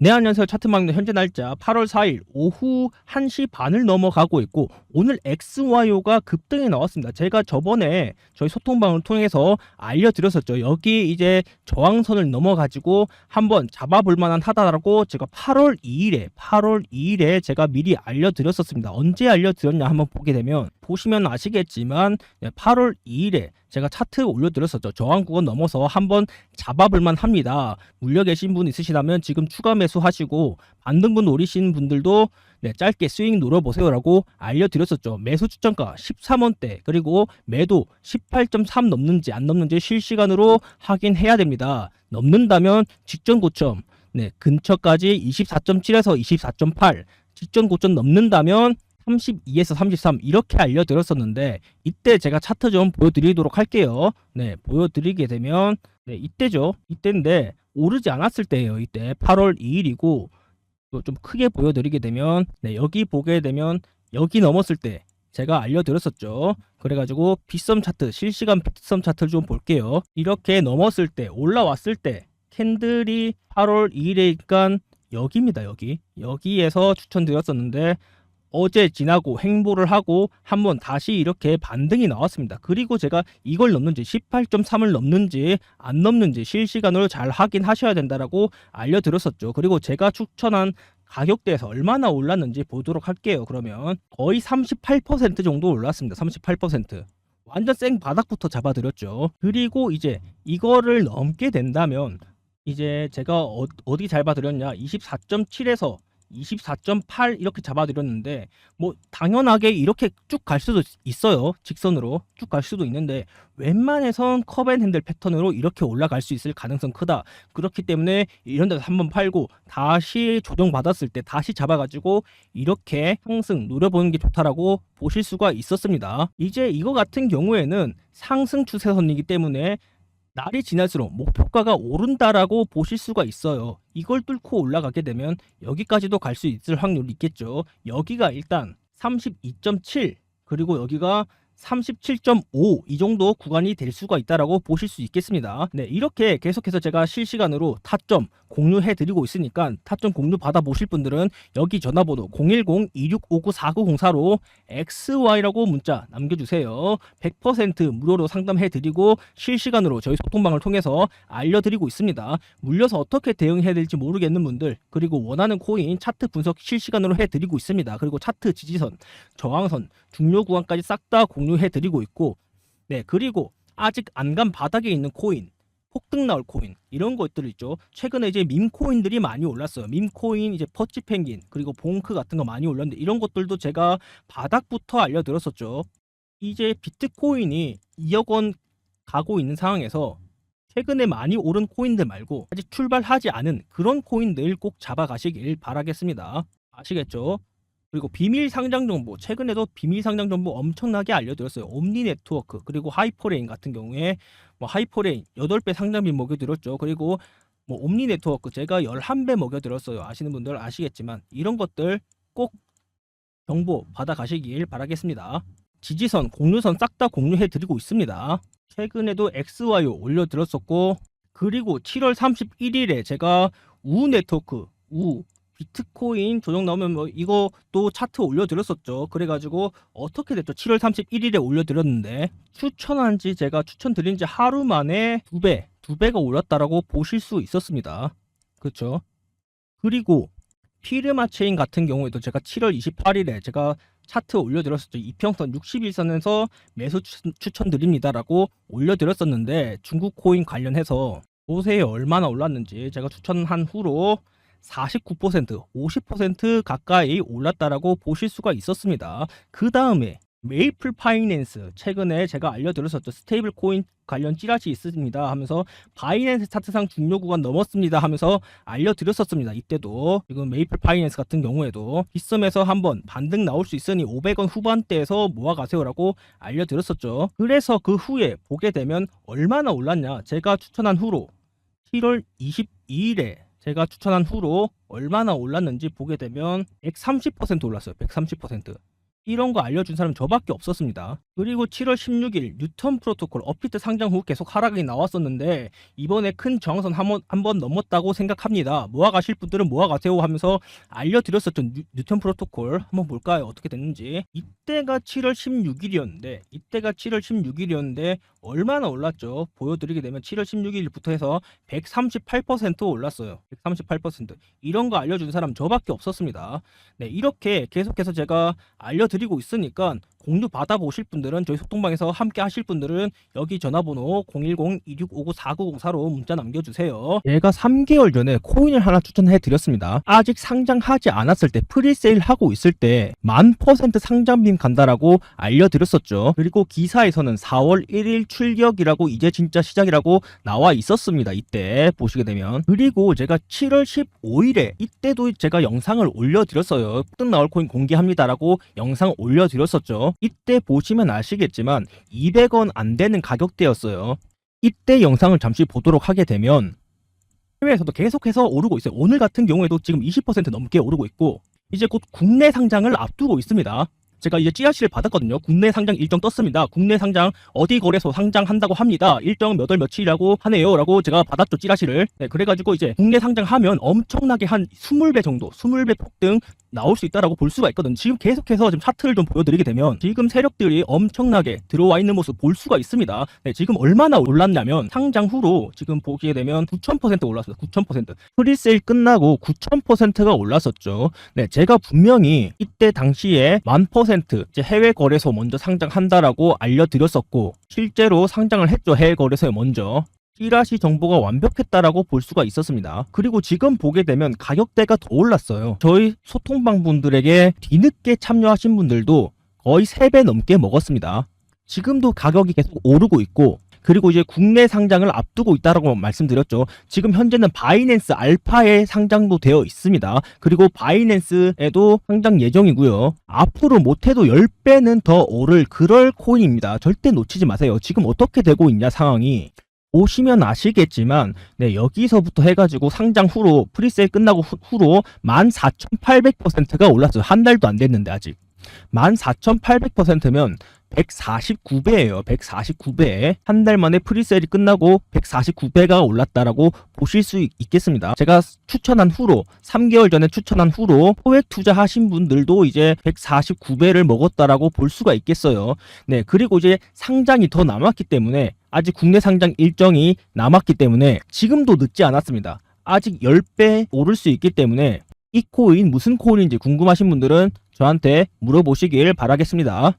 네, 안녕하세요. 차트망의 현재 날짜 8월 4일 오후 1시 반을 넘어가고 있고 오늘 XYO가 급등에 나왔습니다. 제가 저번에 저희 소통방을 통해서 알려드렸었죠. 여기 이제 저항선을 넘어가지고 한번 잡아볼 만한 하다라고 제가 8월 2일에 8월 2일에 제가 미리 알려드렸었습니다. 언제 알려드렸냐 한번 보게 되면 보시면 아시겠지만 8월 2일에 제가 차트 올려드렸었죠. 저항구간 넘어서 한번 잡아볼만 합니다. 물려 계신 분 있으시다면 지금 추가 매 수하시고 반등분 노리신 분들도 네, 짧게 스윙 노려보세요라고 알려드렸었죠. 매수 추천가 13원대 그리고 매도 18.3 넘는지 안 넘는지 실시간으로 확인해야 됩니다. 넘는다면 직전 고점 네, 근처까지 24.7에서 24.8 직전 고점 넘는다면 32에서 33 이렇게 알려드렸었는데 이때 제가 차트 좀 보여드리도록 할게요. 네, 보여드리게 되면 네, 이때죠. 이때인데 오르지 않았을 때예요. 이때 8월 2일이고 또 좀 크게 보여드리게 되면 네, 여기 보게 되면 여기 넘었을 때 제가 알려드렸었죠. 그래가지고 빗썸 차트 실시간 빗썸 차트를 좀 볼게요. 이렇게 넘었을 때 올라왔을 때 캔들이 8월 2일이니까 여기입니다. 여기 여기에서 추천드렸었는데 어제 지나고 행보를 하고 한번 다시 이렇게 반등이 나왔습니다. 그리고 제가 이걸 넘는지 18.3을 넘는지 안 넘는지 실시간으로 잘 확인하셔야 된다라고 알려드렸었죠. 그리고 제가 추천한 가격대에서 얼마나 올랐는지 보도록 할게요. 그러면 거의 38% 정도 올랐습니다. 38%. 완전 생 바닥부터 잡아드렸죠. 그리고 이제 이거를 넘게 된다면 이제 제가 어, 어디 잘 봐드렸냐 24.7에서 24.8 이렇게 잡아드렸는데 뭐 당연하게 이렇게 쭉 갈 수도 있어요. 직선으로 쭉 갈 수도 있는데 웬만해선 컵앤핸들 패턴으로 이렇게 올라갈 수 있을 가능성 크다. 그렇기 때문에 이런 데서 한번 팔고 다시 조정받았을 때 다시 잡아가지고 이렇게 상승 노려보는 게 좋다라고 보실 수가 있었습니다. 이제 이거 같은 경우에는 상승 추세선이기 때문에 날이 지날수록 목표가가 오른다라고 보실 수가 있어요. 이걸 뚫고 올라가게 되면 여기까지도 갈 수 있을 확률이 있겠죠. 여기가 일단 32.7 그리고 여기가 37.5 이 정도 구간이 될 수가 있다라고 보실 수 있겠습니다. 네, 이렇게 계속해서 제가 실시간으로 타점 공유해 드리고 있으니까 타점 공유 받아 보실 분들은 여기 전화번호 010-2659-4904로 XY라고 문자 남겨 주세요. 100% 무료로 상담해 드리고 실시간으로 저희 소통방을 통해서 알려 드리고 있습니다. 물려서 어떻게 대응해야 될지 모르겠는 분들 그리고 원하는 코인 차트 분석 실시간으로 해 드리고 있습니다. 그리고 차트 지지선, 저항선, 중요 구간까지 싹 다 공유해 드리고 있고 네, 그리고 아직 안 간 바닥에 있는 코인 폭등 나올 코인 이런 것들 있죠. 최근에 이제 밈 코인들이 많이 올랐어요. 밈 코인 이제 퍼치 펭귄 그리고 봉크 같은 거 많이 올랐는데 이런 것들도 제가 바닥부터 알려드렸었죠. 이제 비트코인이 2억 원 가고 있는 상황에서 최근에 많이 오른 코인들 말고 아직 출발하지 않은 그런 코인들 꼭 잡아가시길 바라겠습니다. 아시겠죠? 그리고 비밀 상장 정보 최근에도 비밀 상장 정보 엄청나게 알려드렸어요. 옴니 네트워크 그리고 하이퍼레인 같은 경우에 뭐 하이퍼레인 8배 상장비 먹여드렸죠. 그리고 뭐 옴니 네트워크 제가 11배 먹여드렸어요. 아시는 분들 아시겠지만 이런 것들 꼭 정보 받아 가시길 바라겠습니다. 지지선, 공유선 싹 다 공유해 드리고 있습니다. 최근에도 XYO 올려드렸었고 그리고 7월 31일에 제가 우 네트워크 우 비트코인 조정 나오면 뭐 이것도 차트 올려드렸었죠. 그래가지고 어떻게 됐죠? 7월 31일에 올려드렸는데 추천한 지 제가 추천드린 지 하루 만에 두 배, 두 배가 올랐다라고 보실 수 있었습니다. 그렇죠? 그리고 피르마 체인 같은 경우에도 제가 7월 28일에 제가 차트 올려드렸었죠. 이평선 61선에서 매수 추- 추천드립니다라고 올려드렸었는데 중국 코인 관련해서 보세요 얼마나 올랐는지 제가 추천한 후로 49%, 50% 가까이 올랐다라고 보실 수가 있었습니다. 그 다음에 메이플 파이낸스 최근에 제가 알려드렸었죠. 스테이블 코인 관련 찌라시 있습니다 하면서 바이낸스 차트상 중요 구간 넘었습니다 하면서 알려드렸었습니다. 이때도 지금 메이플 파이낸스 같은 경우에도 빗썸에서 한번 반등 나올 수 있으니 500원 후반대에서 모아가세요라고 알려드렸었죠. 그래서 그 후에 보게 되면 얼마나 올랐냐 제가 추천한 후로 7월 22일에 제가 추천한 후로 얼마나 올랐는지 보게 되면 130% 올랐어요. 130%. 이런 거 알려준 사람 저밖에 없었습니다. 그리고 7월 16일 뉴턴 프로토콜 업비트 상장 후 계속 하락이 나왔었는데 이번에 큰 저항선 한번 한번 넘었다고 생각합니다. 모아가실 분들은 모아가세요 하면서 알려드렸었죠. 뉴, 뉴턴 프로토콜 한번 볼까요? 어떻게 됐는지. 이때가 7월 16일이었는데 이때가 7월 16일이었는데 얼마나 올랐죠? 보여드리게 되면 7월 16일부터 해서 138% 올랐어요. 138%. 이런 거 알려준 사람 저밖에 없었습니다. 네, 이렇게 계속해서 제가 알려드리고 있으니까 공유 받아보실 분들은 저희 소통방에서 함께 하실 분들은 여기 전화번호 010-2659-4904로 문자 남겨주세요. 제가 3개월 전에 코인을 하나 추천해 드렸습니다. 아직 상장하지 않았을 때 프리세일 하고 있을 때만 퍼센트 상장빔 간다라고 알려드렸었죠. 그리고 기사에서는 4월 1일 출격이라고 이제 진짜 시작이라고 나와 있었습니다. 이때 보시게 되면 그리고 제가 7월 15일에 이때도 제가 영상을 올려드렸어요. 뜬 나올 코인 공개합니다라고 영상 올려드렸었죠. 이때 보시면 아시겠지만 200원 안 되는 가격대였어요. 이때 영상을 잠시 보도록 하게 되면 해외에서도 계속해서 오르고 있어요. 오늘 같은 경우에도 지금 20% 넘게 오르고 있고 이제 곧 국내 상장을 앞두고 있습니다. 제가 이제 찌라시를 받았거든요. 국내 상장 일정 떴습니다. 국내 상장 어디 거래소 상장한다고 합니다. 일정 몇 월 며칠이라고 하네요 라고 제가 받았죠. 찌라시를. 네, 그래가지고 이제 국내 상장하면 엄청나게 한 20배 정도, 20배 폭등 나올 수 있다라고 볼 수가 있거든요. 지금 계속해서 지금 차트를 좀 보여드리게 되면 지금 세력들이 엄청나게 들어와 있는 모습 볼 수가 있습니다. 네, 지금 얼마나 올랐냐면 상장 후로 지금 보게 되면 9,000% 올랐습니다. 9,000%. 프리세일 끝나고 9,000%가 올랐었죠. 네, 제가 분명히 이때 당시에 만 퍼센트 이제 해외 거래소 먼저 상장한다라고 알려드렸었고 실제로 상장을 했죠. 해외 거래소에 먼저. 찌라시 정보가 완벽했다라고 볼 수가 있었습니다. 그리고 지금 보게 되면 가격대가 더 올랐어요. 저희 소통방 분들에게 뒤늦게 참여하신 분들도 거의 3배 넘게 먹었습니다. 지금도 가격이 계속 오르고 있고 그리고 이제 국내 상장을 앞두고 있다라고 말씀드렸죠. 지금 현재는 바이낸스 알파에 상장도 되어 있습니다. 그리고 바이낸스에도 상장 예정이고요. 앞으로 못해도 10배는 더 오를 그럴 코인입니다. 절대 놓치지 마세요. 지금 어떻게 되고 있냐 상황이 보시면 아시겠지만 네 여기서부터 해가지고 상장 후로 프리세일 끝나고 후, 후로 14,800%가 올랐어요. 한 달도 안 됐는데 아직 14,800%면 149배예요. 149배. 한 달 만에 프리세일이 끝나고 149배가 올랐다라고 보실 수 있- 있겠습니다. 제가 추천한 후로 3개월 전에 추천한 후로 소액 투자하신 분들도 이제 149배를 먹었다라고 볼 수가 있겠어요. 네, 그리고 이제 상장이 더 남았기 때문에 아직 국내 상장 일정이 남았기 때문에 지금도 늦지 않았습니다. 아직 10배 오를 수 있기 때문에 이 코인 무슨 코인인지 궁금하신 분들은 저한테 물어보시길 바라겠습니다.